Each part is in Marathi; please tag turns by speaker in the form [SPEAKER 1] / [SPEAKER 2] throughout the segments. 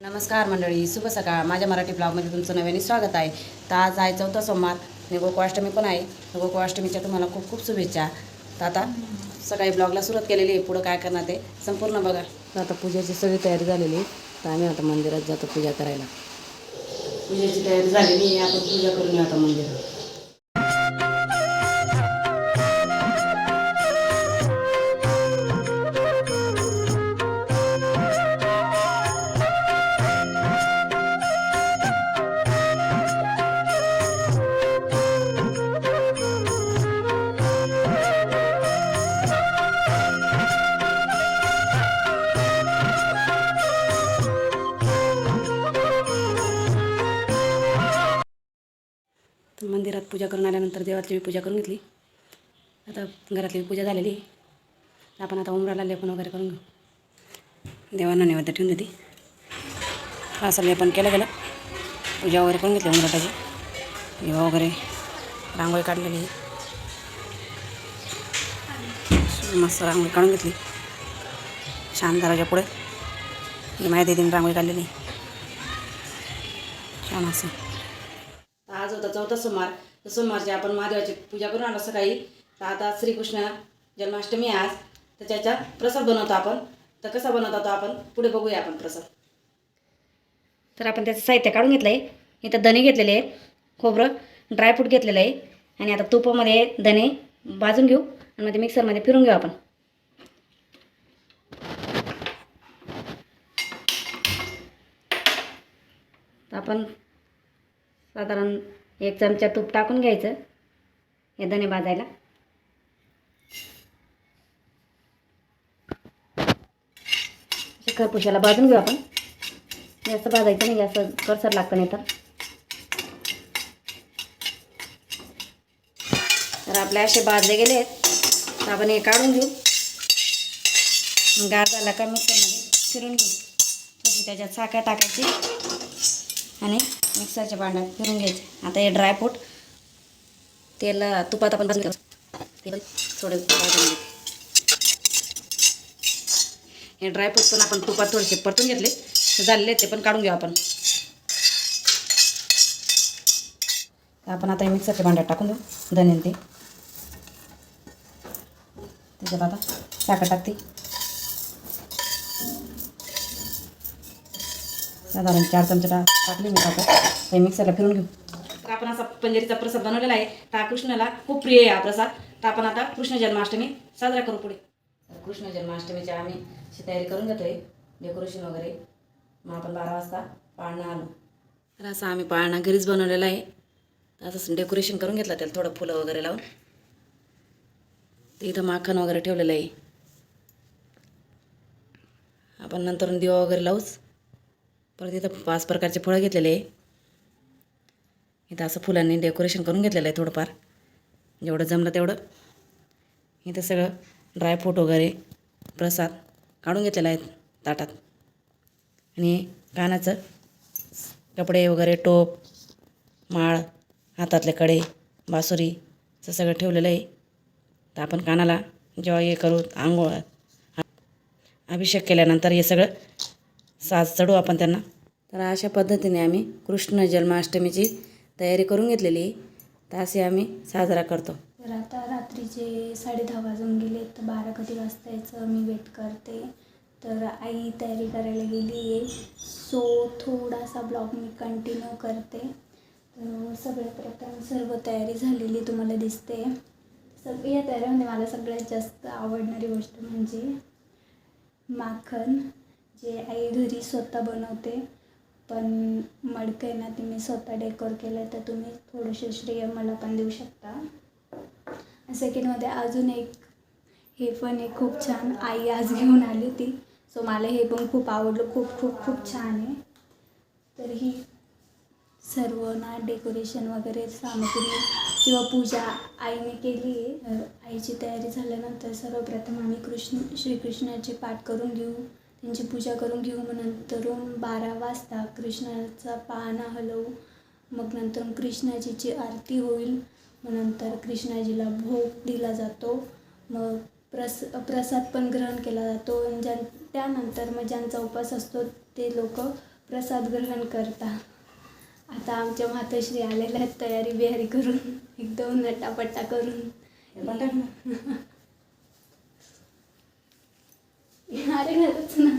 [SPEAKER 1] नमस्कार मंडळी शुभ सकाळ. माझ्या मराठी ब्लॉगमध्ये तुमचं नव्याने स्वागत आहे. तर आज आहे चौथा सोमवार. आणि गोकुळाष्टमी पण आहे. गोकुळाष्टमीच्या तुम्हाला खूप खूप शुभेच्छा. तर आता सकाळी ब्लॉगला सुरुवात केलेली आहे. पुढं काय करणार ते संपूर्ण बघा. तर आता पूजेची सगळी तयारी झालेली आहे. तर आम्ही आता मंदिरात जातो पूजा करायला. पूजेची तयारी झालेली आपण पूजा करून आता मंदिरात. पूजा करून आल्यानंतर देवाची मी पूजा करून घेतली. आता घरातली पूजा झालेली. आपण आता उमराला लेपन वगैरे करून घेऊ. देवांना नैवेद्य ठेवून देते. असं लेपन केलं गेलं. पूजा वगैरे करून घेतली उमराटाची दिवा वगैरे रांगोळी काढलेली. आहे. मस्त रांगोळी काढून घेतली. छान दराच्या पुढे. ही माहिती दिदीने रांगोळी काढलेली. छान असं. आज होता चौथा सोमवार. तर सोमवारची आपण महादेवाची पूजा करून आलो सकाळी. तर आता श्रीकृष्ण जन्माष्टमी आज. तर त्याचा प्रसाद बनवतो आपण. तर कसा बनवतो तो आपण? पुढे बघूया आपण प्रसाद. तर आपण त्याचं साहित्य काढून घेतलं आहे इथं दणे घेतलेले आहे. खोबरं ड्रायफ्रूट घेतलेलं आहे. आणि आता तुपामध्ये दणे भाजून घेऊ. आणि मग ते मिक्सरमध्ये फिरून घेऊ आपण. तर आपण साधारण एक चमचा तूप टाकून घ्यायचं. हे धणे भाजायला. खरपुशाला भाजून घेऊ आपण. जास्त भाजायचं नाही जास्त करसर लागतं नाही तर. आपले असे भाजले गेले आहेत. तर आपण हे काढून घेऊ. गार झाला का मिक्सरमध्ये फिरून घेऊ. तशी त्याच्यात साखर टाकायची. आणि मिक्सरच्या भांड्यात फिरून घ्यायचे. आता हे ड्रायफ्रूट तेल तुपात आपण भाजून घ्यायचं तेल थोडं भाजून हे ड्रायफ्रूट पण आपण तुपात थोडेसे परतून घेतले. झालेले ते पण काढून घेऊ आपण. आपण आता हे मिक्सरच्या भांड्यात टाकून देऊ. धने ते. त्याच्यात आता साखर टाकते. साधारण चार चमचे टाकले मी टाकत हे मिक्सरला फिरून घेऊ. तर आपण असा पंजेरीचा प्रसाद बनवलेला आहे. तर हा कृष्णाला खूप प्रिय आहे हा प्रसाद. तर आपण आता कृष्ण जन्माष्टमी साजरा करू पुढे. कृष्ण जन्माष्टमीची आम्ही तयारी करून घेतो आहे डेकोरेशन वगैरे. मग आपण बारा वाजता पाळणा आलो तर असं आम्ही पाळणा घरीच बनवलेला आहे. असं डेकोरेशन करून घेतलं त्याला थोडं फुलं वगैरे लावून. ते इथं माखन वगैरे ठेवलेलं आहे. आपण नंतर दिवा वगैरे लावूच. परत इथं पाच प्रकारचे फळं घेतलेले आहे. इथं असं फुलांनी डेकोरेशन करून घेतलेलं आहे थोडंफार. जेवढं जमलं तेवढं. इथं सगळं ड्रायफ्रूट वगैरे प्रसाद काढून घेतलेला आहे ताटात. आणि कानाचं कपडे वगैरे टोप माळ हातातले कडे बासुरी असं सगळं ठेवलेलं आहे. तर आपण कानाला जेव्हा हे करू आंघोळ अभिषेक केल्यानंतर हे सगळं साज चढू आपण त्यांना. तर अशा पद्धतीने आम्ही कृष्ण जन्माष्टमीची तयारी करून घेतलेली. आहे तर असे आम्ही साजरा करतो.
[SPEAKER 2] तर आता रात्रीचे साडे दहा वाजून गेले तर बारा कधी वाजता यायचं मी वेट करते. तर आई तयारी करायला गेली आहे. सो थोडासा ब्लॉग मी कंटिन्यू करते. तर सगळ्यात प्रथम सर्व तयारी झालेली तुम्हाला दिसते. सग या तयारीमध्ये मला सगळ्यात जास्त आवडणारी गोष्ट म्हणजे माखन. जे आई घरी स्वतः बनवते पण मडकं आहे ना ते मी स्वतः डेकोर केलं आहे तर तुम्ही थोडंसं श्रेय मला पण देऊ शकता. सेकंडमध्ये अजून एक हे पण एक खूप छान आई आज घेऊन आली होती. सो मला हे पण खूप आवडलं खूप खूप खूप छान आहे. तर ही सर्व ना डेकोरेशन वगैरे सामग्री किंवा पूजा आईने केली आहे. आईची तयारी झाल्यानंतर सर्वप्रथम आम्ही कृष्ण श्रीकृष्णाचे पाठ करून घेऊ. त्यांची पूजा करून घेऊ. मग नंतरून बारा वाजता कृष्णाचा पाळणा हलवू. मग नंतर कृष्णाजीची आरती होईल. मग नंतर कृष्णाजीला भोग दिला जातो. मग प्रस प्रसाद पण ग्रहण केला जातो. ज्यां त्यानंतर मग ज्यांचा उपास असतो ते लोक
[SPEAKER 3] प्रसाद ग्रहण करतात आता आमच्या मातोश्री आलेल्या आहेत तयारी बिहारी करून. एकदम नटापट्टा करून. अरे खरंच ना.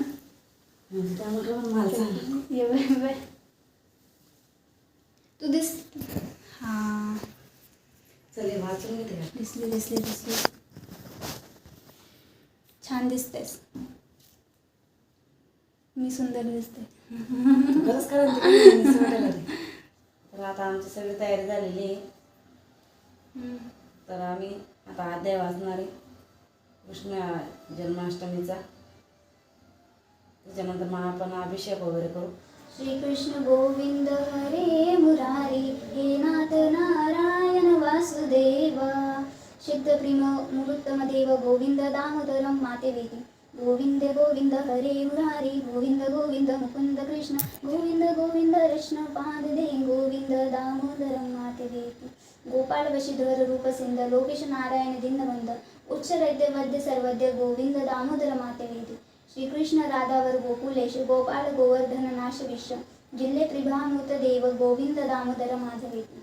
[SPEAKER 3] ये बाय बाय. तू दिस. हां.
[SPEAKER 1] चल वाचून घेते का?
[SPEAKER 3] दिसली दिसली दिसली. छान दिसतेस. मी सुंदर दिसते.
[SPEAKER 1] खरंच लागले. तर आता आमची सगळी तयारी झालेली आहे. तर आम्ही आता अध्याय वाचणार आहे. कृष्ण जन्माष्टमीचा. त्याच्यानंतर मग आपण अभिषेक वगैरे करू
[SPEAKER 3] श्रीकृष्ण गोविंद हरे मुरारी हे नाथ नारायण वासुदेव सिद्धप्रिम मुहूर्तमदेव गोविंद दामोदरं मातेवेति गोविंद गोविंद हरे मुरारी गोविंद गोविंद मुकुंद कृष्ण गोविंद गोविंद कृष्ण पाददे गोविंद दामोदरं मातेवेति गोपाळ वशीधर रूपसिंद लोकेश नारायण दिनबंध उच्च वैद्य वद्य सर्वद्य गोविंद दामोदर मातेवेति श्रीकृष्ण राधावर गोकुलेश गोपाळ गोवर्धन नाश विश्व जिल्हे त्रिभामुत देव गोविंद दामोदर माधवेती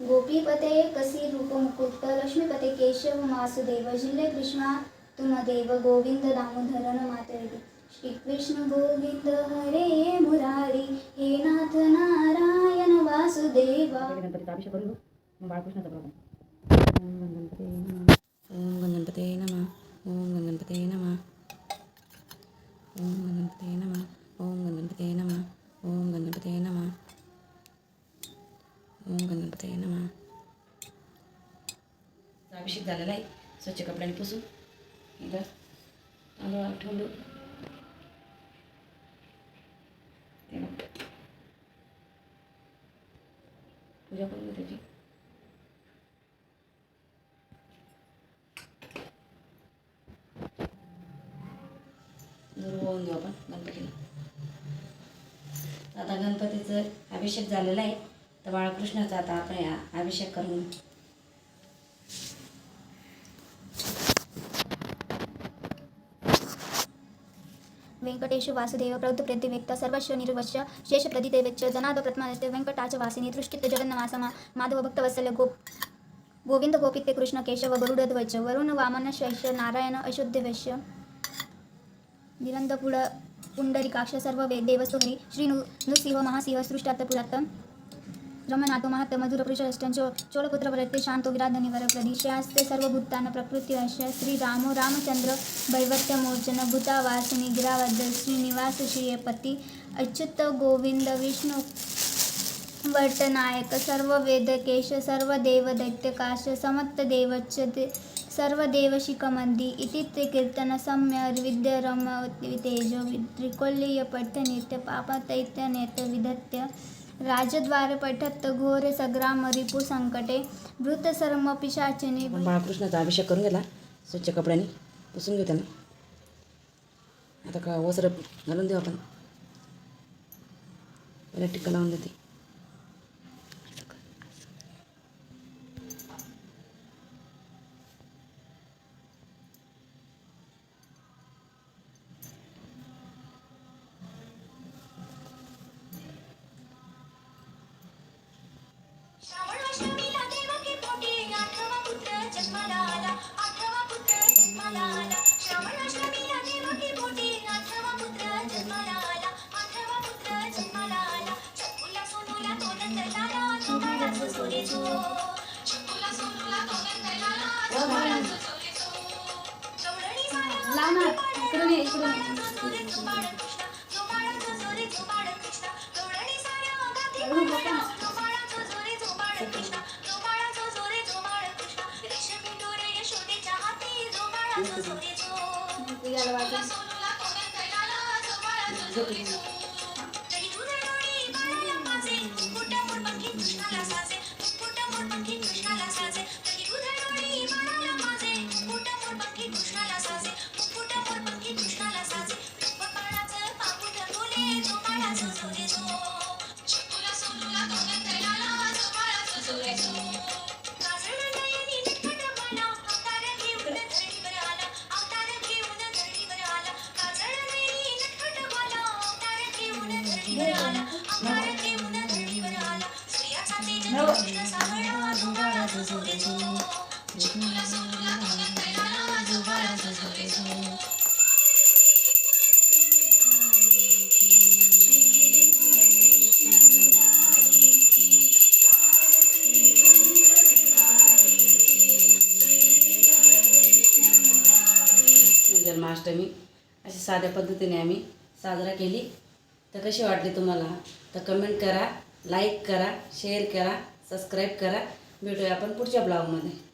[SPEAKER 3] गोपीपते कसी रूप मुकुट लक्ष्मीपते केशव वासुदेव जिल्हे कृष्णा तुम देव गोविंद दामोदरन मातेवेती श्रीकृष्ण गोविंद हरे मुरारी हे नाथ नारायण वासुदेवा.
[SPEAKER 1] गणपतीचा अभिषेक करू. मग बाळकृष्णाचा करू ओम गणपते नमः ओम गणपते नमः ओम गणपते नमः ओम गणपते नमः ओम गणपते नमः ओम गणपते नमः अभिषेक झालेला आहे स्वच्छ कपड्याने पुसून. इथं तांदूळ ते पूजा करून त्याची होऊन घेऊ आपण गणपतीला. आता गणपतीचं अभिषेक झालेला आहे. तर बाळकृष्णाचा आता आपण अभिषेक करून
[SPEAKER 3] वेंकटेश वासुदेव प्रौद्ध प्रतिव्यक्त सर्वस्व निर्वश्य शेष प्रतिदेवेच्च जनाद प्रत्मानते वेंकटाच वासिनी दृष्टित जगन्नवासमा माधव भक्तवत्सल गोप गोविंद गोपिते कृष्ण केशव गरुडध्वज वरुण वामन शैष नारायण अशुद्धवश्य निरंदपुड पुंडरिकाक्ष सर्व वे देवस्तोहरी श्री नु नृसिंह महासिंह सृष्टात पुरात रमनाथो महत मधुर पुरुषष्टंचो चोळपुत्र प्रत्ये शांतो विराधनी वर सर्व भूतान प्रकृती अश श्री रामो रामचंद्र वैवत्य मोचन भूतावासिनी गिरावद श्रीनिवास श्रीयपती अच्युत गोविंद विष्णू वर्तनायक सर्व वेदकेश सर्व देव दैत्यकाश समत्त देवच दे सर्व देव इति ते कीर्तन सम्य विद्य रम तेजो त्रिकोल्लीय पठ्य नित्य पाप नेत विधत्य राजद्वारे पठत्त घोर सग्राम रिपू संकटे वृत्त सर्म पिशाचने
[SPEAKER 1] बाळकृष्णाचा अभिषेक करून घेतला स्वच्छ कपड्याने पुसून घेऊ त्यांना आता का वस्त्र घालून देऊ आपण पहिला टिक्का लावून देते
[SPEAKER 3] तुझ्याला
[SPEAKER 1] जन्माष्टमी अशी साध्या पद्धतीने आम्ही साजरा केली. तर कशी वाटली तुम्हाला? तर कमेंट करा लाईक करा शेअर करा सबस्क्राईब करा. भेटूया आपण पुढच्या ब्लॉगमध्ये